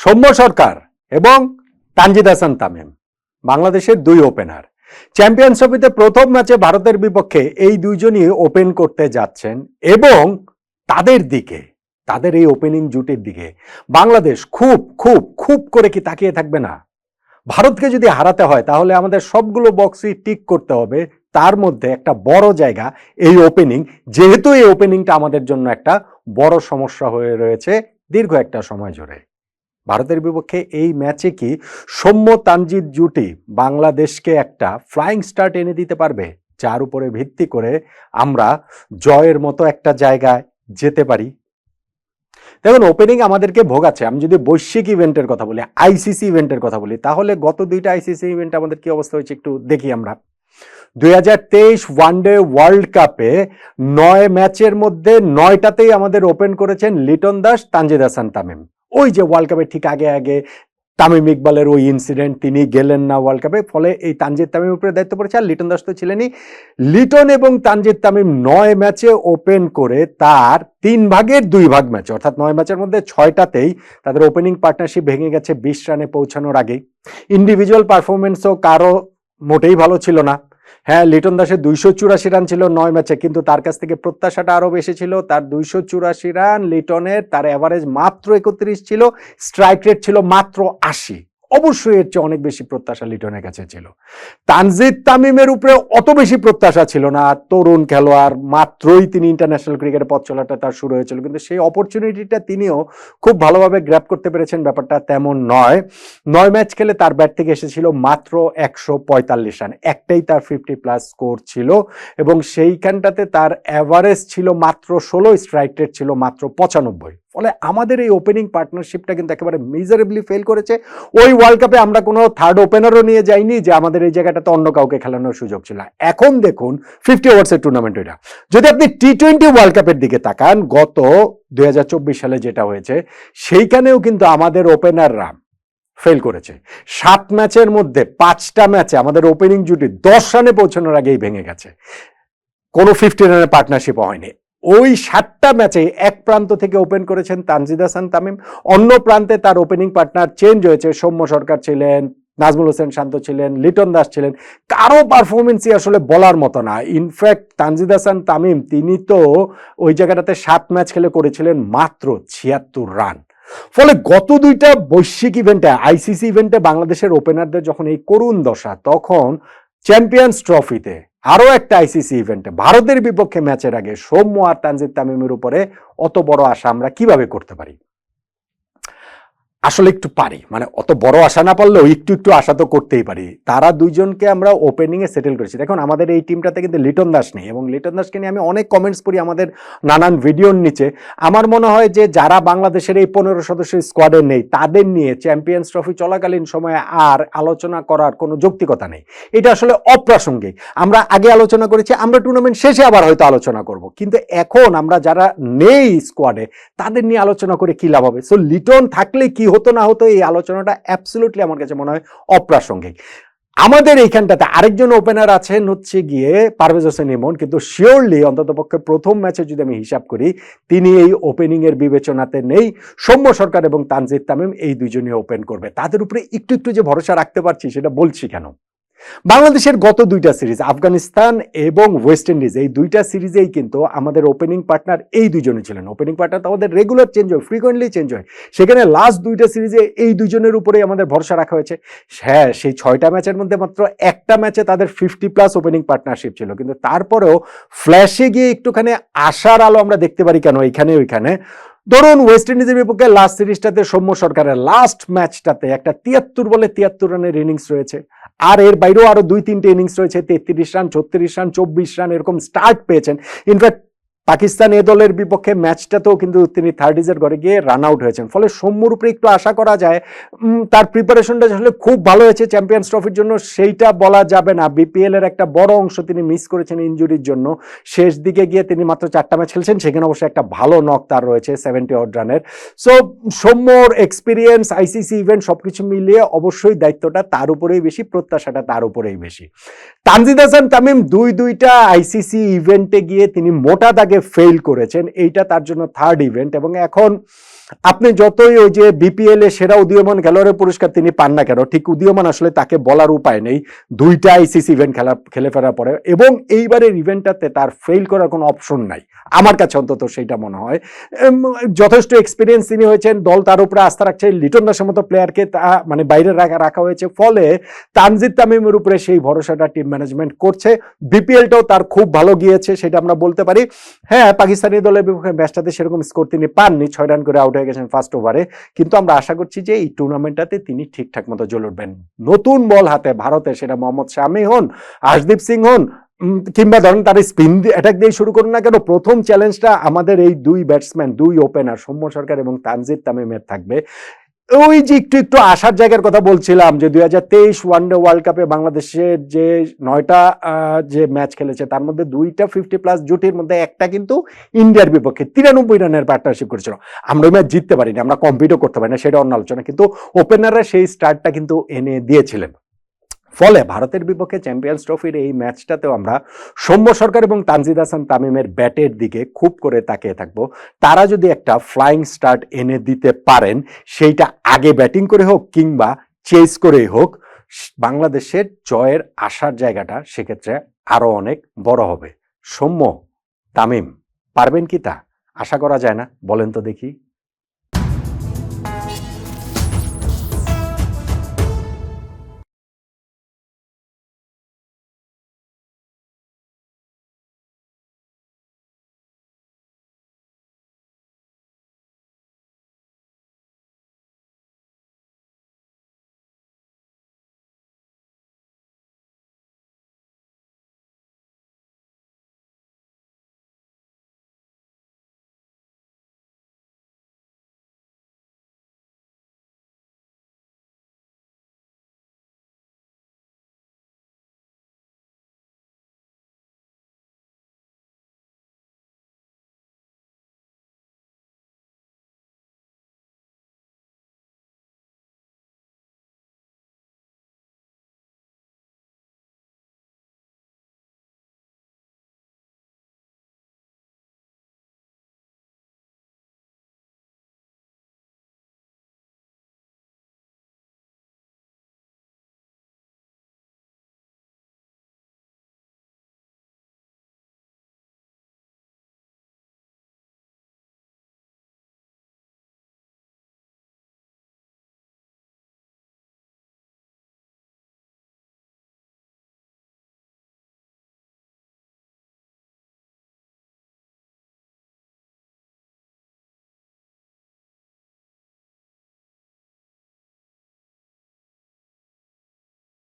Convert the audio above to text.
সৌম্য সরকার এবং তানজিদ হাসান তামিম, বাংলাদেশের দুই ওপেনার চ্যাম্পিয়ন্স ট্রফিতে প্রথম ম্যাচে ভারতের বিপক্ষে এই দুইজনই ওপেন করতে যাচ্ছেন এবং তাদের দিকে, তাদের এই ওপেনিং জুটির দিকে বাংলাদেশ খুব খুব খুব করে কি তাকিয়ে থাকবে না? ভারতকে যদি হারাতে হয়, তাহলে আমাদের সবগুলো বক্সই টিক করতে হবে। তার মধ্যে একটা বড় জায়গা এই ওপেনিং যেহেতু এই ওপেনিংটা আমাদের জন্য একটা বড় সমস্যা হয়ে রয়েছে দীর্ঘ একটা সময় জুড়ে ভারতের বিপক্ষে এই ম্যাচে কি সৌম্য তানজিদ জুটি বাংলাদেশকে একটা ফ্লাইং স্টার্ট এনে দিতে পারবে? যার উপরে ভিত্তি করে আমরা জয়ের মতো একটা জায়গায় যেতে পারি। দেখুন ওপেনিং আমাদেরকে ভোগাচ্ছে। আমি যদি বৈশ্বিক ইভেন্টের কথা বলি আইসিসি ইভেন্টের কথা বলি, তাহলে গত দুইটা আইসিসি ইভেন্ট আমাদের কি অবস্থা হয়েছে একটু দেখি আমরা। দুই হাজার তেইশ ওয়ানডে ওয়ার্ল্ড কাপে নয় ম্যাচের মধ্যে নয়টাতেই আমাদের ওপেন করেছেন লিটন দাস, তানজিদ হাসান, তামিম। ওই যে ওয়ার্ল্ড কাপের ঠিক আগে আগে তামিম ইকবালের ওই ইনসিডেন্ট তিনি গেলেন না ওয়ার্ল্ড কাপে ফলে এই তানজিদ তামিমের উপরে দায়িত্ব পড়েছে আর লিটন দাস তো ছিলেনই। লিটন এবং তানজিদ তামিম নয় ম্যাচে ওপেন করে তার তিন ভাগের দুই ভাগ ম্যাচ, অর্থাৎ নয় ম্যাচের মধ্যে ছয়টাতেই তাদের ওপেনিং পার্টনারশিপ ভেঙে গেছে বিশ রানে পৌঁছানোর আগেই। ইন্ডিভিজুয়াল পারফরমেন্সও কারও মোটেই ভালো ছিল না। হ্যাঁ লিটন দাসের দুইশো চুরাশি রান ছিল নয় ম্যাচে, কিন্তু তার কাছ থেকে প্রত্যাশাটা আরও বেশি ছিল। তার দুইশো চুরাশি রান লিটনের, তার অ্যাভারেজ মাত্র একত্রিশ ছিল স্ট্রাইক রেট ছিল মাত্র আশি। অবশ্যই এর চেয়ে অনেক বেশি প্রত্যাশা লিটনের কাছে ছিল। তানজিদ তামিমের উপরে অত বেশি প্রত্যাশা ছিল না। তরুণ খেলোয়াড় মাত্রই তিনি ইন্টারন্যাশনাল ক্রিকেটে পথ চলাটা তার শুরু হয়েছিল। কিন্তু সেই অপরচুনিটিটা তিনিও খুব ভালোভাবে গ্র্যাপ করতে পেরেছেন, ব্যাপারটা তেমন নয়। নয় ম্যাচ খেলে তার ব্যাট থেকে এসেছিল মাত্র একশো পঁয়তাল্লিশ রান একটাই তার ফিফটি প্লাস স্কোর ছিল এবং সেইখানটাতে তার অ্যাভারেজ ছিল মাত্র ষোলো স্ট্রাইক রেট ছিল মাত্র পঁচানব্বই। ফলে আমাদের এই ওপেনিং পার্টনারশিপটা কিন্তু একেবারে মেজারেবলি ফেল করেছে। ওই ওয়ার্ল্ড কাপে আমরা কোনো থার্ড ওপেনারও নিয়ে যাইনি যে আমাদের এই জায়গাটাতে অন্য কাউকে খেলানোর সুযোগ ছিল। এখন দেখুন ফিফটি ওভার্সের টুর্নামেন্ট এটা। যদি আপনি টি টোয়েন্টি ওয়ার্ল্ড কাপের দিকে তাকান, গত দু হাজার চব্বিশ সালে যেটা হয়েছে, সেইখানেও কিন্তু আমাদের ওপেনাররা ফেল করেছে। সাত ম্যাচের মধ্যে পাঁচটা ম্যাচে আমাদের ওপেনিং জুটি দশ রানে পৌঁছানোর আগেই ভেঙে গেছে। কোনো ফিফটি রানের পার্টনারশিপ হয়নি। ওই সাতটা ম্যাচে এক প্রান্ত থেকে ওপেন করেছেন তানজিদ হাসান তামিম। অন্য প্রান্তে তার ওপেনিং পার্টনার চেঞ্জ হয়েছে। সৌম্য সরকার ছিলেন, নাজমুল হোসেন শান্ত ছিলেন, লিটন দাস ছিলেন। কারও পারফরমেন্সই আসলে বলার মতো না। ইনফ্যাক্ট তানজিদ হাসান তামিম, তিনি তো ওই জায়গাটাতে সাত ম্যাচ খেলে করেছিলেন মাত্র ছিয়াত্তর রান। ফলে গত দুইটা বৈশ্বিক ইভেন্টে আইসিসি ইভেন্টে বাংলাদেশের ওপেনারদের যখন এই করুণ দশা, তখন চ্যাম্পিয়ন্স ট্রফিতে আরও একটা আইসিসি ইভেন্টে ভারতের বিপক্ষে ম্যাচের আগে সৌম্য আর তানজিদ তামিমের উপরে অত বড় আশা আমরা কীভাবে করতে পারি? আসলে একটু পারি। মানে অত বড় আশা না পারলেও একটু একটু আশা তো করতেই পারি। তারা দুইজনকে আমরা ওপেনিংয়ে সেটেল করেছি। দেখুন, আমাদের এই টিমটাতে কিন্তু লিটন দাস নেই এবং লিটন দাসকে নিয়ে আমি অনেক কমেন্টস পড়ি আমাদের নানান ভিডিওর নিচে। আমার মনে হয় যে যারা বাংলাদেশের এই পনেরো সদস্যের স্কোয়াডে নেই, তাদের নিয়ে চ্যাম্পিয়ন্স ট্রফি চলাকালীন সময়ে আর আলোচনা করার কোনো যৌক্তিকতা নেই। এটা আসলে অপ্রাসঙ্গিক। আমরা আগে আলোচনা করেছি, আমরা টুর্নামেন্ট শেষে আবার হয়তো আলোচনা করব। কিন্তু এখন আমরা যারা নেই স্কোয়াডে তাদের নিয়ে আলোচনা করে কি লাভ হবে? সো লিটন থাকলে কি হতো না হতো, এই আলোচনাটা অ্যাবসলুটলি আমার কাছে মনে হয় অপ্রাসঙ্গিক। আমাদের এইখানটাতে আরেকজন ওপেনার আছেন হচ্ছে গিয়ে পারভেজ হোসেন ইমন, কিন্তু শিওরলি অন্ততপক্ষে প্রথম ম্যাচে যদি আমি হিসাব করি, তিনি এই ওপেনিংয়ের বিবেচনাতে নেই। সৌম্য সরকার এবং তানজিদ তামিম এই দুজনই ওপেন করবে। তাদের উপরে একটু একটু যে ভরসা রাখতে পারছি, সেটা বলছি কেন? বাংলাদেশের গত দুইটা সিরিজ, আফগানিস্তান এবং ওয়েস্ট ইন্ডিজ, এই দুইটা সিরিজেই কিন্তু আমাদের ওপেনিং পার্টনার এই দুজনে ছিলেন। ওপেনিং পার্টনার তো আমাদের রেগুলার চেঞ্জ হয় ফ্রিকোয়েন্টলি চেঞ্জ হয়। সেখানে লাস্ট দুইটা সিরিজে এই দুজনের উপরেই আমাদের ভরসা রাখা হয়েছে। হ্যাঁ সেই ছয়টা ম্যাচের মধ্যে মাত্র একটা ম্যাচে তাদের ফিফটি প্লাস ওপেনিং পার্টনারশিপ ছিল। কিন্তু তারপরেও ফ্ল্যাশে গিয়ে একটুখানি আশার আলো আমরা দেখতে পারি কেন? এইখানে ওইখানে ধরুন ওয়েস্ট ইন্ডিজের বিপক্ষে লাস্ট সিরিজটাতে সৌম্য সরকারের লাস্ট ম্যাচটাতে একটা তিয়াত্তর বলে তিয়াত্তর রানের ইনিংস রয়েছে। আর এর বাইরেও আরও দুই তিনটে ইনিংস রয়েছে, তেত্রিশ রান, ছত্রিশ রান, চব্বিশ রান এরকম স্টার্ট পেয়েছেন। ইনফ্যাক্ট পাকিস্তান এ দলের বিপক্ষে ম্যাচটাতেও কিন্তু তিনি থার্টিজের ঘরে গিয়ে রান আউট হয়েছেন। ফলে সৌম্যর উপরে একটু আশা করা যায় তার প্রিপারেশনটা আসলে খুব ভালো হয়েছে চ্যাম্পিয়ন্স ট্রফির জন্য, সেইটা বলা যাবে না। বিপিএল এর একটা বড় অংশ তিনি মিস করেছেন ইনজুরির জন্য। শেষ দিকে গিয়ে তিনি মাত্র চারটা ম্যাচ খেলছেন, সেখানে অবশ্যই একটা ভালো নক তার রয়েছে সেভেন্টি অড রানের সো সৌম্যর এক্সপিরিয়েন্স আইসিসি ইভেন্ট সবকিছু মিলিয়ে অবশ্যই দায়িত্বটা তার উপরেই বেশি, প্রত্যাশাটা তার উপরেই বেশি। তানজিদ হাসান তামিম দুই দুইটা আইসিসি ইভেন্টে গিয়ে তিনি মোটা দাগে ফেল করেছেন এইটা তার জন্য থার্ড ইভেন্ট এবং এখন আপনি যতই ওই যে বিপিএল এ সেরা উদীয়মান খেলোয়াড়ের পুরস্কার তিনি পান না কেন, ঠিক উদীয়মান আসলে তাকে বলার উপায় নেই। দুইটা আইসিসি ইভেন্ট খেলা, খেলে ফেরার পরে এবং এইবারের ইভেন্টটাতে তার ফেল করার কোনো অপশন নাই। আমার কাছে অন্তত সেইটা মনে হয়। যথেষ্ট এক্সপিরিয়েন্স তিনি হয়েছেন, দল তার উপরে আস্থা রাখছে, লিটন দাসের মতো প্লেয়ারকে তা মানে বাইরে রাখা রাখা হয়েছে। ফলে তানজিদ তামিমের উপরে সেই ভরসাটা টিম ম্যানেজমেন্ট করছে। বিপিএলটাও তার খুব ভালো গিয়েছে, সেটা আমরা বলতে পারি। হ্যাঁ পাকিস্তানি দলের বিপক্ষে ম্যাচটাতে সেরকম স্কোর তিনি পাননি, ছয় রান করে আউট হয়ে গেছেন ফার্স্ট ওভারে কিন্তু আমরা আশা করছি যে এই টুর্নামেন্টটাতে তিনি ঠিকঠাক মতো জ্বল উঠবেন। নতুন বল হাতে ভারতে সেটা মোহাম্মদ শামি হন, আশদীপ সিং হন কিংবা ধরেন তার স্পিন অ্যাটাক দিয়ে শুরু করুন না কেন, প্রথম চ্যালেঞ্জটা আমাদের এই দুই ব্যাটসম্যান দুই ওপেনার সৌম্য সরকার এবং তানজিদ তামিমের থাকবে। ওই যে একটু একটু আসার জায়গার কথা বলছিলাম যে দুই হাজার তেইশ ওয়ানডে ওয়ার্ল্ড কাপে বাংলাদেশের যে নয়টা যে ম্যাচ খেলেছে, তার মধ্যে দুইটা ফিফটি প্লাস জুটির মধ্যে একটা কিন্তু ইন্ডিয়ার বিপক্ষে তিরানব্বই রানের পার্টনারশিপ করেছিল। আমরা ওই ম্যাচ জিততে পারিনি, আমরা কম্পিটও করতে পারি না সেটা অন্য আলোচনা। কিন্তু ওপেনাররা সেই স্টার্টটা কিন্তু এনে দিয়েছিলেন। ফলে ভারতের বিপক্ষে চ্যাম্পিয়ন্স ট্রফির এই ম্যাচটাতেও আমরা সৌম্য সরকার এবং তানজিদ হাসান তামিমের ব্যাটের দিকে খুব করে তাকিয়ে থাকব। তারা যদি একটা ফ্লাইং স্টার্ট এনে দিতে পারেন, সেইটা আগে ব্যাটিং করে হোক কিংবা চেস করেই হোক, বাংলাদেশের জয়ের আসার জায়গাটা সেক্ষেত্রে আরও অনেক বড় হবে। সৌম্য, তামিম, পারবেন কি তা? আশা করা যায় না? বলেন তো দেখি।